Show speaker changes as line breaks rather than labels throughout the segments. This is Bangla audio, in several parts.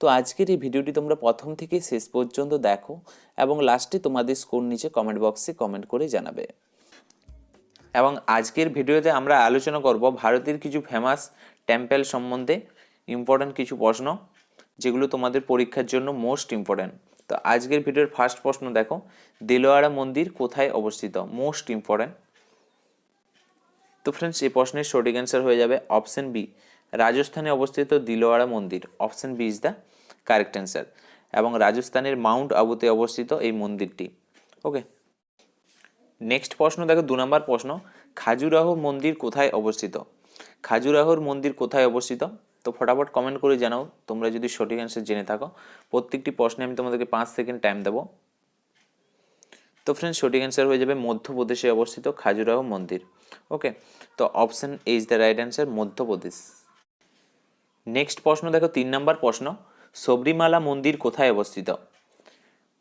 তো আজকের এই ভিডিওটি তোমরা প্রথম থেকে শেষ পর্যন্ত দেখো এবং লাস্টে তোমাদের স্কোর নিচে কমেন্ট বক্সে কমেন্ট করে জানাবে। এবং আজকের ভিডিওতে আমরা আলোচনা করব ভারতের কিছু ফেমাস টেম্পেল সম্বন্ধে ইম্পর্ট্যান্ট কিছু প্রশ্ন, যেগুলো তোমাদের পরীক্ষার জন্য মোস্ট ইম্পর্ট্যান্ট তো আজকের ভিডিওর ফার্স্ট প্রশ্ন দেখো, দিলোয়ারা মন্দির কোথায় অবস্থিত? মোস্ট ইম্পর্ট্যান্ট তো ফ্রেন্ডস এই প্রশ্নের সঠিক অ্যান্সার হয়ে যাবে অপশন বি রাজস্থানে অবস্থিত দিলোয়ারা মন্দির option B is the correct answer এবং রাজস্থানের মাউন্ট আবুতে অবস্থিত এই মন্দিরটি। ওকে নেক্সট প্রশ্ন, দেখো দু নম্বর প্রশ্ন। খাজুরাহো মন্দির কোথায় অবস্থিত? খাজুরাহোর মন্দির কোথায় অবস্থিত? তো ফটাফট কমেন্ট করে জানাও। তোমরা যদি সঠিক অ্যান্সার জেনে থাকো। প্রত্যেকটি প্রশ্নে আমি তোমাদেরকে পাঁচ সেকেন্ড টাইম দেবো। তো ফ্রেন্ডস সঠিক অ্যান্সার হয়ে যাবে মধ্যপ্রদেশে অবস্থিত খাজুরাহো মন্দির। ওকে তো option is the right answer Madhya Pradesh. Next প্রশ্ন দেখো, তিন নম্বর প্রশ্ন সবরিমালা মন্দির কোথায় অবস্থিত?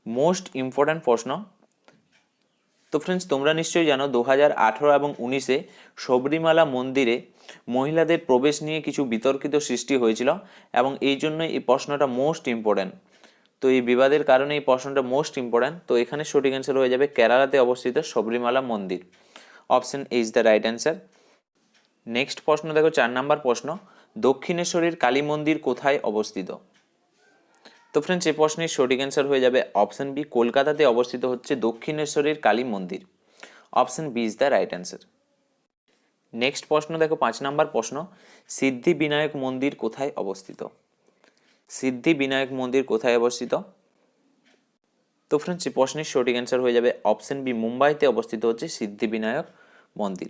মোস্ট ইম্পর্ট্যান্ট প্রশ্ন। তো ফ্রেন্ডস তোমরা নিশ্চয়ই জানো দু হাজার আঠেরো এবং উনিশে সবরিমালা মন্দিরে মহিলাদের প্রবেশ নিয়ে কিছু বিতর্কিত সৃষ্টি হয়েছিল এবং এই জন্য এই প্রশ্নটা মোস্ট ইম্পর্ট্যান্ট তো এই বিবাদের কারণে এই প্রশ্নটা মোস্ট ইম্পর্ট্যান্ট তো এখানে সঠিক অ্যান্সার হয়ে যাবে, কেরালাতে অবস্থিত সবরিমালা মন্দির। Option is the right answer next প্রশ্ন দেখো, চার নাম্বার প্রশ্ন দক্ষিণেশ্বরের কালী মন্দির কোথায় অবস্থিত? তো ফ্রেন্ডস এই প্রশ্নের সঠিক অ্যান্সার হয়ে যাবে অপশন বি কলকাতাতে অবস্থিত হচ্ছে দক্ষিণেশ্বরের কালী মন্দির। Option B is the right answer next প্রশ্ন, দেখো পাঁচ নাম্বার প্রশ্ন, সিদ্ধি বিনায়ক মন্দির কোথায় অবস্থিত? সিদ্ধি বিনায়ক মন্দির কোথায় অবস্থিত? তো ফ্রেন্ডস এই প্রশ্নের সঠিক অ্যান্সার হয়ে যাবে অপশন বি মুম্বাইতে অবস্থিত হচ্ছে সিদ্ধি বিনায়ক মন্দির।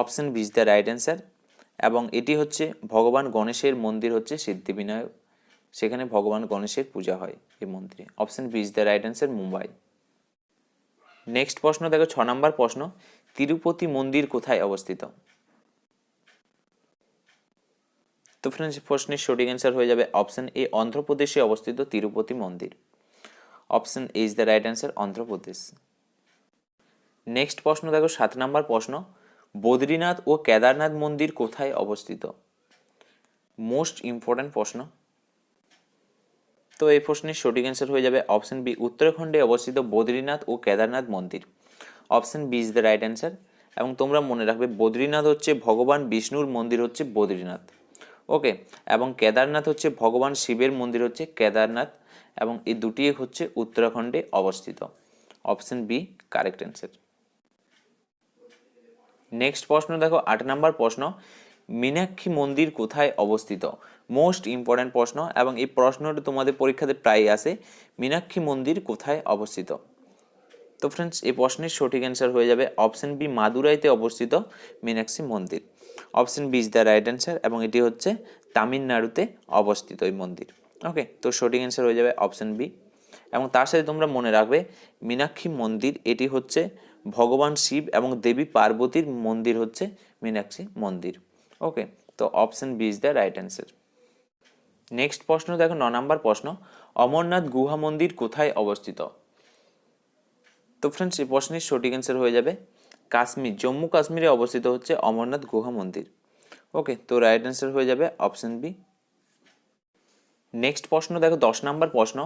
Option B is the right answer এবং এটি হচ্ছে ভগবান গণেশের মন্দির হচ্ছে সিদ্ধিবিনায়ক। সেখানে ভগবান গণেশের পূজা হয় এই মন্দিরে। Option B is the right answer Mumbai next প্রশ্ন, দেখো ছ নম্বর প্রশ্ন। তিরুপতি মন্দির কোথায় অবস্থিত? তো ফ্রেন্ডস প্রশ্নের সঠিক অ্যান্সার হয়ে যাবে অপশন এ অন্ধ্রপ্রদেশে অবস্থিত তিরুপতি মন্দির। Option A is the right answer Andhra Pradesh. Next প্রশ্ন, দেখো সাত নম্বর প্রশ্ন। বদ্রীনাথ ও কেদারনাথ মন্দির কোথায় অবস্থিত? মোস্ট ইম্পর্ট্যান্ট প্রশ্ন। তো এই প্রশ্নের সঠিক অ্যান্সার হয়ে যাবে অপশন বি উত্তরাখণ্ডে অবস্থিত বদ্রীনাথ ও কেদারনাথ মন্দির। Option B is the right answer এবং তোমরা মনে রাখবে বদ্রীনাথ হচ্ছে ভগবান বিষ্ণুর মন্দির হচ্ছে বদ্রীনাথ। ওকে এবং কেদারনাথ হচ্ছে ভগবান শিবের মন্দির হচ্ছে কেদারনাথ। এবং এই দুটি হচ্ছে উত্তরাখণ্ডে অবস্থিত। Option B correct answer next প্রশ্ন, দেখো, আট নাম্বার প্রশ্ন। মীনাক্ষী মন্দির কোথায় অবস্থিত? মোস্ট ইম্পর্ট্যান্ট প্রশ্ন, এবং এই প্রশ্নটা তোমাদের পরীক্ষাতে প্রায় আসে। মীনাক্ষী মন্দির কোথায় অবস্থিত? তো ফ্রেন্ডস এই প্রশ্নের সঠিক অ্যান্সার হয়ে যাবে অপশন বি মাদুরাইতে অবস্থিত মীনাক্ষী মন্দির। Option B is the right answer এবং এটি হচ্ছে তামিলনাড়ুতে অবস্থিত এই মন্দির। ওকে তো সঠিক অ্যান্সার হয়ে যাবে অপশন বি এবং তার সাথে তোমরা মনে রাখবে, মীনাক্ষী মন্দির, এটি হচ্ছে ভগবান শিব এবং দেবী পার্বতীর মন্দির হচ্ছে মীনাক্ষী মন্দির। ওকে তো option B is the right answer next প্রশ্ন, দেখো ন নম্বর প্রশ্ন, অমরনাথ গুহা মন্দির কোথায় অবস্থিত? তো ফ্রেন্ডস এই প্রশ্নের সঠিক অ্যান্সার হয়ে যাবে, কাশ্মীর, জম্মু কাশ্মীরে অবস্থিত হচ্ছে অমরনাথ গুহা মন্দির। ওকে তো রাইট অ্যান্সার হয়ে যাবে অপশন বি নেক্সট প্রশ্ন, দেখো দশ নম্বর প্রশ্ন,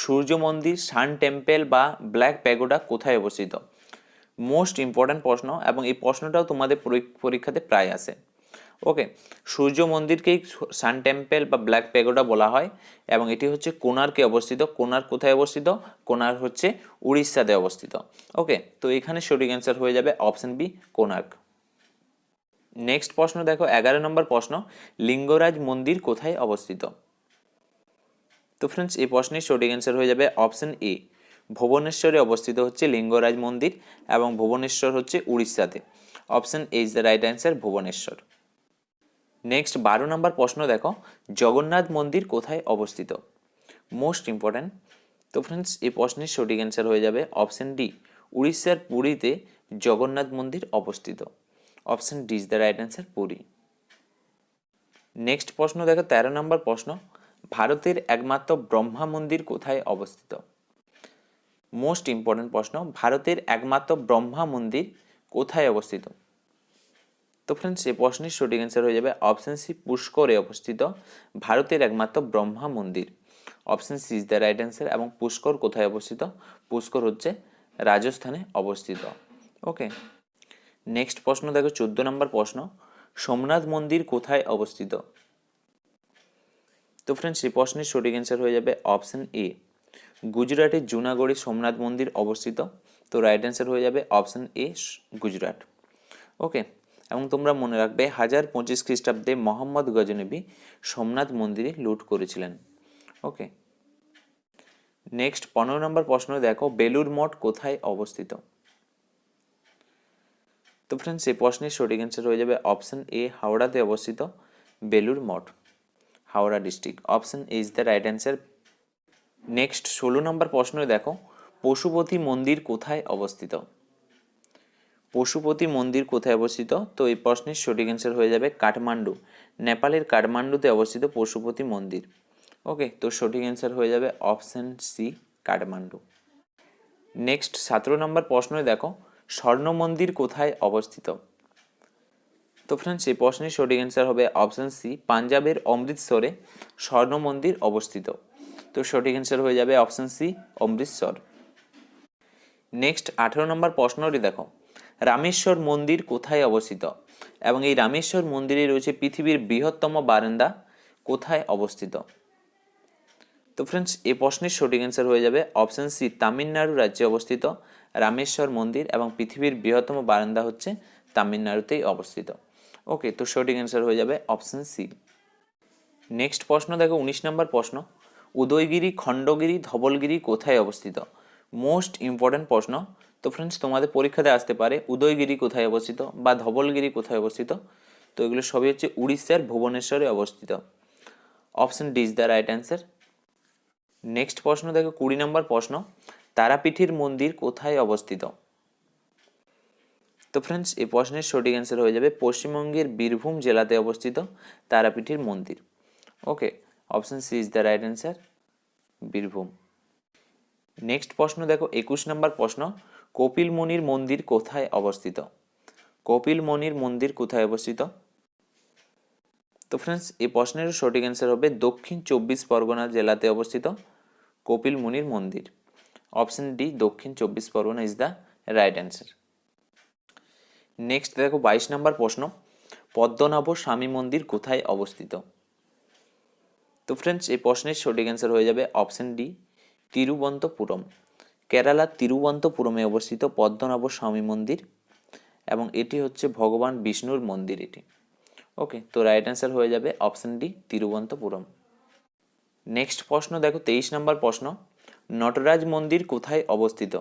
সূর্য মন্দির, সান টেম্পেল বা ব্ল্যাক প্যাগোডা কোথায় অবস্থিত? মোস্ট ইম্পর্ট্যান্ট প্রশ্ন এবং এই প্রশ্নটাও তোমাদের পরীক্ষাতে প্রায় আসে ওকে সূর্য মন্দিরকেই সান টেম্পেল বা ব্ল্যাক প্যাগোডা বলা হয় এবং এটি হচ্ছে কোনার্কে অবস্থিত। কোনার কোথায় অবস্থিত? কোনার হচ্ছে উড়িষ্যাতে অবস্থিত। ওকে তো এখানে সঠিক অ্যান্সার হয়ে যাবে অপশন বি কোনার্ক নেক্সট প্রশ্ন দেখো, এগারো নম্বর প্রশ্ন, লিঙ্গরাজ মন্দির কোথায় অবস্থিত? তো ফ্রেন্ডস এই প্রশ্নের সঠিক অ্যান্সার হয়ে যাবে অপশন এ ভুবনেশ্বরে অবস্থিত হচ্ছে লিঙ্গরাজ মন্দির এবং ভুবনেশ্বর হচ্ছে উড়িষ্যাতে। Option A is the right answer Bhubaneswar. Next বারো নম্বর প্রশ্ন দেখো, জগন্নাথ মন্দির কোথায় অবস্থিত? মোস্ট ইম্পর্ট্যান্ট তো ফ্রেন্ডস এই প্রশ্নের সঠিক অ্যান্সার হয়ে যাবে অপশন ডি উড়িষ্যার পুরীতে জগন্নাথ মন্দির অবস্থিত। Option D is the right answer Puri. Next প্রশ্ন দেখো, তেরো নম্বর প্রশ্ন, ভারতের একমাত্র ব্রহ্মা মন্দির কোথায় অবস্থিত? মোস্ট ইম্পর্টেন্ট প্রশ্ন, ভারতের একমাত্র ব্রহ্মা মন্দির কোথায় অবস্থিত? তো ফ্রেন্ডস এই প্রশ্নের সঠিক অ্যান্সার হয়ে যাবে অপশন সি পুষ্করে অবস্থিত ভারতের একমাত্র ব্রহ্মা মন্দির। Option C is the right answer এবং পুষ্কর কোথায় অবস্থিত? পুষ্কর হচ্ছে রাজস্থানে অবস্থিত। ওকে নেক্সট প্রশ্ন দেখো, চোদ্দ নম্বর প্রশ্ন, সোমনাথ মন্দির কোথায় অবস্থিত? তো ফ্রেন্ডস এই প্রশ্নের সঠিক অ্যান্সার হয়ে যাবে অপশন এ গুজরাটের জুনাগড়ে সোমনাথ মন্দির অবস্থিত। তো রাইট অ্যান্সার হয়ে যাবে অপশন এ গুজরাট। ওকে এবং তোমরা মনে রাখবে হাজার পঁচিশ খ্রিস্টাব্দে মোহাম্মদ গজনবী সোমনাথ মন্দিরে লুট করেছিলেন। ওকে নেক্সট পনেরো নম্বর প্রশ্ন, দেখো বেলুর মঠ কোথায় অবস্থিত? তো ফ্রেন্ডস এই প্রশ্নের সঠিক অ্যান্সার হয়ে যাবে অপশন এ হাওড়াতে অবস্থিত Belur Math, Howrah district option is the right answer next ষোলো নম্বর প্রশ্ন দেখো। পশুপতি মন্দির কোথায় অবস্থিত? পশুপতি মন্দির কোথায় অবস্থিত? তো এই প্রশ্নের সঠিক অ্যান্সার হয়ে যাবে কাঠমান্ডু। নেপালের কাঠমান্ডুতে অবস্থিত পশুপতি মন্দির। ওকে তো সঠিক অ্যান্সার হয়ে যাবে অপশন সি কাঠমান্ডু। নেক্সট সতেরো নম্বর প্রশ্নে দেখো, স্বর্ণ মন্দির কোথায় অবস্থিত? তো ফ্রেন্ডস এই প্রশ্নের সঠিক অ্যান্সার হবে অপশন সি পাঞ্জাবের অমৃতসরে স্বর্ণ মন্দির অবস্থিত। তো সঠিক অ্যান্সার হয়ে যাবে অপশন সি অমৃতসর নেক্সট আঠেরো নম্বর প্রশ্নটি দেখো। রামেশ্বর মন্দির কোথায় অবস্থিত? এবং এই রামেশ্বর মন্দিরে রয়েছে পৃথিবীর বৃহত্তম বারান্দা কোথায় অবস্থিত? তো ফ্রেন্ডস এই প্রশ্নের সঠিক অ্যান্সার হয়ে যাবে অপশন সি তামিলনাড়ু রাজ্যে অবস্থিত। রামেশ্বর মন্দির এবং পৃথিবীর বৃহত্তম বারান্দা হচ্ছে তামিলনাড়ুতেই অবস্থিত। ওকে তো সঠিক অ্যান্সার হয়ে যাবে অপশন সি নেক্সট প্রশ্ন দেখো, উনিশ নম্বর প্রশ্ন। উদয়গিরি, খণ্ডগিরি, ধবলগিরি কোথায় অবস্থিত? মোস্ট ইম্পর্ট্যান্ট প্রশ্ন। তো ফ্রেন্ডস তোমাদের পরীক্ষাতে আসতে পারে উদয়গিরি কোথায় অবস্থিত বা ধবলগিরি কোথায় অবস্থিত? তো এগুলো সবই হচ্ছে উড়িষ্যার ভুবনেশ্বরে অবস্থিত। Option D is the right answer next প্রশ্ন দেখো, কুড়ি নম্বর প্রশ্ন। তারাপীঠের মন্দির কোথায় অবস্থিত? তো ফ্রেন্ডস এই প্রশ্নের সঠিক অ্যান্সার হয়ে যাবে পশ্চিমবঙ্গের বীরভূম জেলাতে অবস্থিত তারাপীঠের মন্দির। Okay option C is the right answer Birbhum. Next প্রশ্ন দেখো, একুশ নম্বর প্রশ্ন, কপিল মুনির মন্দির কোথায় অবস্থিত? কপিল মুনির মন্দির কোথায় অবস্থিত? তো ফ্রেন্ডস এই প্রশ্নের সঠিক অ্যান্সার হবে দক্ষিণ চব্বিশ পরগনা জেলাতে অবস্থিত কপিল মুনির মন্দির। Option D Dakshin Chabbish Pargana is the right answer next দেখো, বাইশ নম্বর প্রশ্ন, পদ্মনাভ স্বামী মন্দির কোথায় অবস্থিত? তো ফ্রেন্ডস এই প্রশ্নের সঠিক অ্যান্সার হয়ে যাবে অপশন ডি তিরুবন্তপুরম কেরালার তিরুবন্তপুরমে অবস্থিত পদ্মনাভ স্বামী মন্দির এবং এটি হচ্ছে ভগবান বিষ্ণুর মন্দির এটি। ওকে তো রাইট অ্যান্সার হয়ে যাবে অপশন ডি তিরুবন্তপুরম নেক্সট প্রশ্ন, দেখো তেইশ নম্বর প্রশ্ন, নটরাজ মন্দির কোথায় অবস্থিত?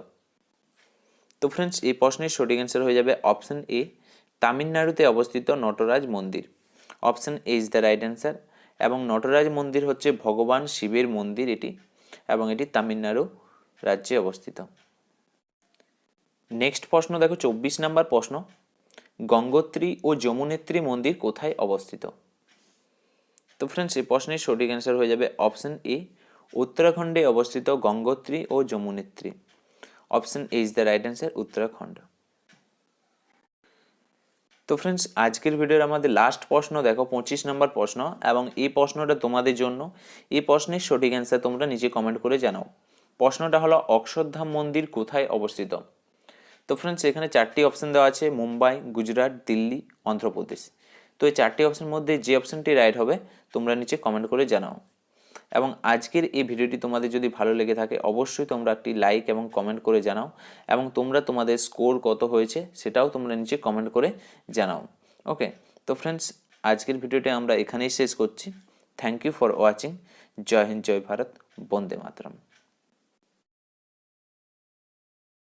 তো ফ্রেন্ডস এই প্রশ্নের সঠিক অ্যান্সার হয়ে যাবে অপশন এ তামিলনাড়ুতে অবস্থিত নটরাজ মন্দির। Option A is the right answer এবং নটরাজ মন্দির হচ্ছে ভগবান শিবের মন্দির এটি, এবং এটি তামিলনাড়ু রাজ্যে অবস্থিত। নেক্সট প্রশ্ন, দেখো চব্বিশ নম্বর প্রশ্ন। গঙ্গোত্রী ও যমুনেত্রী মন্দির কোথায় অবস্থিত? তো ফ্রেন্ডস এই প্রশ্নের সঠিক অ্যান্সার হয়ে যাবে অপশন এ উত্তরাখণ্ডে অবস্থিত গঙ্গোত্রী ও Yamunotri. Option A is the right answer Uttarakhand. তো ফ্রেন্ডস আজকের ভিডিওর আমাদের লাস্ট প্রশ্ন, দেখো পঁচিশ নম্বর প্রশ্ন এবং এই প্রশ্নটা তোমাদের জন্য। এই প্রশ্নের সঠিক অ্যান্সার তোমরা নিচে কমেন্ট করে জানাও। প্রশ্নটা হলো, অক্ষরধাম মন্দির কোথায় অবস্থিত? তো ফ্রেন্ডস এখানে চারটি অপশন দেওয়া আছে, মুম্বাই, গুজরাট, দিল্লি, অন্ধ্রপ্রদেশ। তো এই চারটি অপশনের মধ্যে যে অপশনটি রাইট হবে, তোমরা নিচে কমেন্ট করে জানাও। এবং আজকের এই ভিডিওটি তোমাদের যদি ভালো লেগে থাকে, অবশ্যই তোমরা একটি লাইক এবং কমেন্ট করে জানাও এবং তোমরা তোমাদের স্কোর কত হয়েছে সেটাও তোমরা নিচে কমেন্ট করে জানাও। ওকে তো ফ্রেন্ডস আজকের ভিডিওটি আমরা এখানেই শেষ করছি। Thank you for watching Joy Hind, Joy Bharat. Vande Mataram.